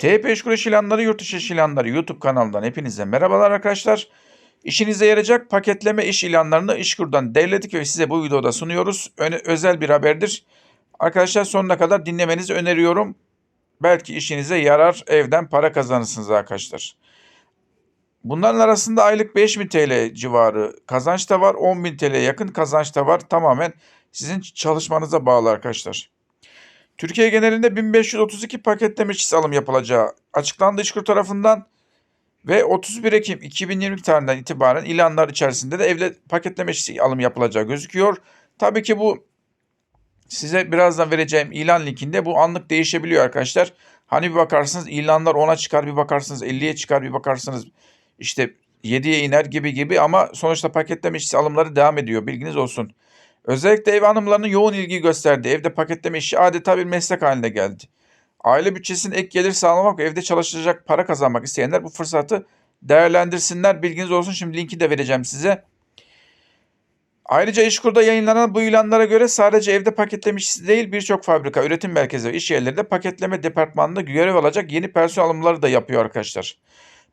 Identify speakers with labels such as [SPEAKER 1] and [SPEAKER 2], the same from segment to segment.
[SPEAKER 1] TP İşkur İş İlanları Yurt Dışı İş İlanları YouTube kanalından hepinize merhabalar arkadaşlar. İşinize yarayacak paketleme iş ilanlarını İşkur'dan devledik ve size bu videoda sunuyoruz. Öne, özel bir haberdir. Arkadaşlar sonuna kadar dinlemenizi öneriyorum. Belki işinize yarar, evden para kazanırsınız arkadaşlar. Bunların arasında aylık 5000 TL civarı kazanç da var. 10.000 TL'ye yakın kazanç da var. Tamamen sizin çalışmanıza bağlı arkadaşlar. Türkiye genelinde 1532 paketleme işçisi alım yapılacağı açıklandı İşkur tarafından ve 31 Ekim 2020 tarihinden itibaren ilanlar içerisinde de evde paketleme işçisi alım yapılacağı gözüküyor. Tabii ki bu size birazdan vereceğim ilan linkinde bu anlık değişebiliyor arkadaşlar. Hani bir bakarsınız ilanlar 10'a çıkar, bir bakarsınız 50'ye çıkar, bir bakarsınız işte 7'ye iner gibi gibi ama sonuçta paketleme işçisi alımları devam ediyor. Bilginiz olsun. Özellikle ev hanımlarının yoğun ilgi gösterdiği evde paketleme işi adeta bir meslek haline geldi. Aile bütçesinin ek gelir sağlamak ve evde çalışacak para kazanmak isteyenler bu fırsatı değerlendirsinler. Bilginiz olsun. Şimdi linki de vereceğim size. Ayrıca İşkur'da yayınlanan bu ilanlara göre sadece evde paketleme işçisi değil birçok fabrika, üretim merkezi ve iş yerlerinde paketleme departmanında görev alacak yeni personel alımları da yapıyor arkadaşlar.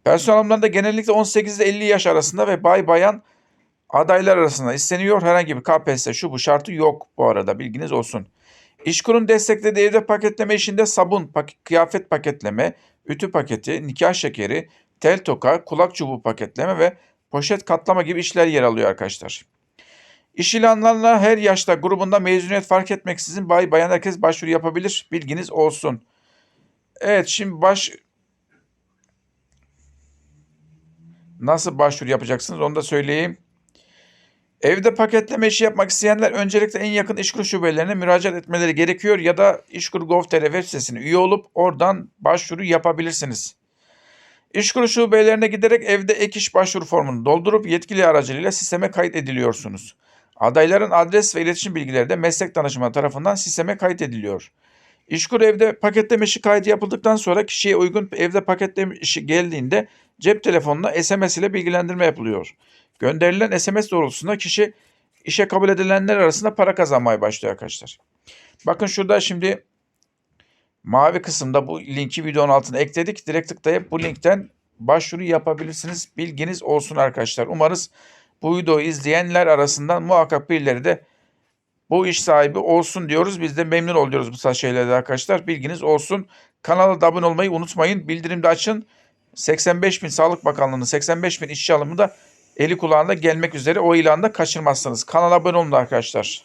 [SPEAKER 1] Personel alımlarında genellikle 18 ile 50 yaş arasında ve bay bayan adaylar arasında isteniyor. Herhangi bir KPSS şu bu şartı yok bu arada bilginiz olsun. İşkur'un desteklediği evde paketleme işinde sabun, pak- kıyafet paketleme, ütü paketi, nikah şekeri, tel toka, kulak çubuğu paketleme ve poşet katlama gibi işler yer alıyor arkadaşlar. İş ilanlarına her yaşta grubunda mezuniyet fark etmeksizin bay bayan herkes başvuru yapabilir. Bilginiz olsun. Evet şimdi baş nasıl başvuru yapacaksınız onu da söyleyeyim. Evde paketleme işi yapmak isteyenler öncelikle en yakın İşkur şubelerine müracaat etmeleri gerekiyor ya da İşkur.gov.tr web sitesine üye olup oradan başvuru yapabilirsiniz. İşkur şubelerine giderek evde ek iş başvuru formunu doldurup yetkili aracılığıyla sisteme kayıt ediliyorsunuz. Adayların adres ve iletişim bilgileri de meslek danışmanı tarafından sisteme kayıt ediliyor. İşkur evde paketleme işi kaydı yapıldıktan sonra kişiye uygun evde paketleme işi geldiğinde cep telefonuna SMS ile bilgilendirme yapılıyor. Gönderilen SMS doğrultusunda kişi işe kabul edilenler arasında para kazanmaya başlıyor arkadaşlar. Bakın şurada şimdi mavi kısımda bu linki videonun altına ekledik. Direkt tıklayıp bu linkten başvuru yapabilirsiniz. Bilginiz olsun arkadaşlar. Umarız bu videoyu izleyenler arasından muhakkak birileri de bu iş sahibi olsun diyoruz. Biz de memnun oluyoruz bu tarz şeylerde arkadaşlar. Bilginiz olsun. Kanala da abone olmayı unutmayın. Bildirim de açın. 85 bin Sağlık Bakanlığı'nın 85 bin işçi alımı da eli kulağında gelmek üzere. O ilanı da kaçırmazsınız. Kanala abone olun arkadaşlar.